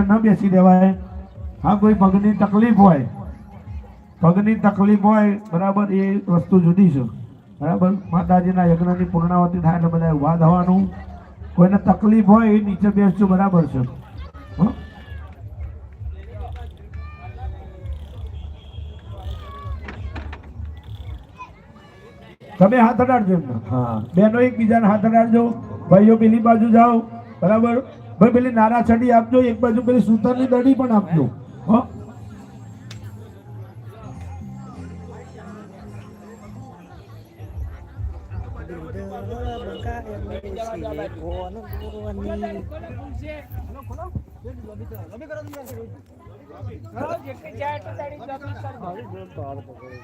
વચ્ચે ન બેસી દેવાય હા કોઈ પગની તકલીફ હોય પગની તકલીફ હોય બરાબર એ વસ્તુ જુદી છે બરાબર માતાજીના યજ્ઞની પૂર્ણાવતી થાય એટલે બધા ઉભા થવાનું કોઈને તકલીફ હોય એ નીચે બેસજો બરાબર છે તમે હાથ અડાડજો હા બહેનો એકબીજાને હાથ અડાડજો ભાઈઓ પેલી બાજુ જાઓ બરાબર ભાઈ પેલી નારા ચડી આપજો એક બાજુ પેલી સૂતરની દડી પણ આપજો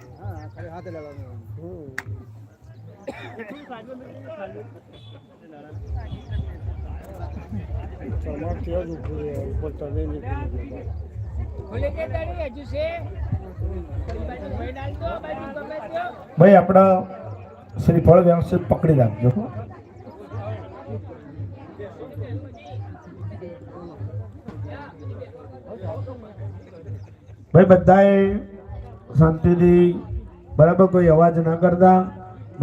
હાથે લગાવવાનું તમારથી હજુ પૂરી ઉપર તમે નીકળી ભાઈ આપણા શ્રીફળ વ્યવસ્થિત પકડી રાખજો ભાઈ બધાએ શાંતિથી બરાબર કોઈ અવાજ ના કરતા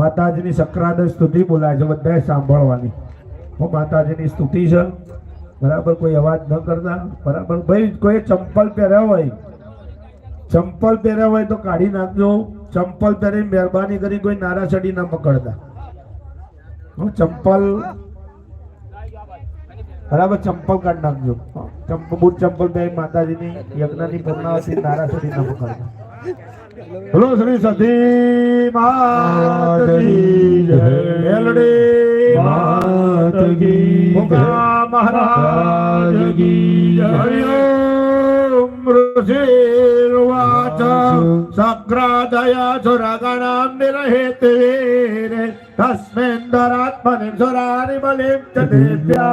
માતાજીની સક્રાદશ સ્તુતિ બોલાય છે બધાએ સાંભળવાની હું માતાજીની સ્તુતિ છે બરાબર કોઈ અવાજ ન કરતા બરાબર ભાઈ કોઈ ચંપલ પહેર્યા હોય ચંપલ પહેર્યા હોય તો કાઢી નાખજો ચંપલ પહેરી મહેરબાની કરી કોઈ નારા ચડી ના પકડતા ચંપલ બરાબર ચંપલ કાઢી નાખજો ચંપલ બુટ ચંપલ પહેરી માતાજીની યજ્ઞની પૂર્ણાવતી નારા ચડી ના પકડતા हेलो श्री सती मात की जय एलडी मात की महाराज की जय सक्रादया सुरगणान्निरहेतेरे तस्मिन् दरात्मनिं सुरानि बलिं च देव्या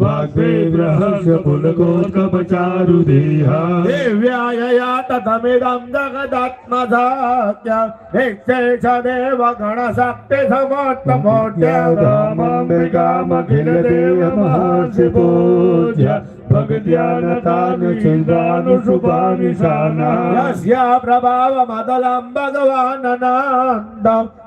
वाग्वे ब्रह्मस्य पुलकोत्क पचारु देहा हे व्यायया तदमिदं जगदात्मधात्या निक्षे चदे वगण सक्ते समोत्त मोत्या दामा मेकाम खिलते चिंदान शुपानिशाना यस्या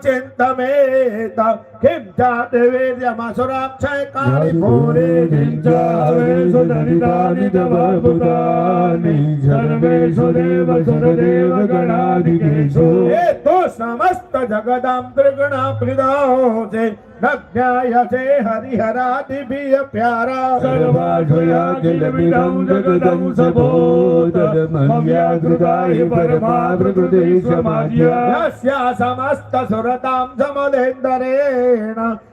chinta meta kimta devya masura chay kali pore chinta veso dani dani समस्त जगदाम्तृगणा प्रिदा से न ज्ञायसे हरिहरादिभिय प्यारा सर्वाधुया किलमिदं जगदं सबोधमव्याकृताय परमाभृतदेशमाज्य यस्या समस्त सुरतां समदेन्दरेण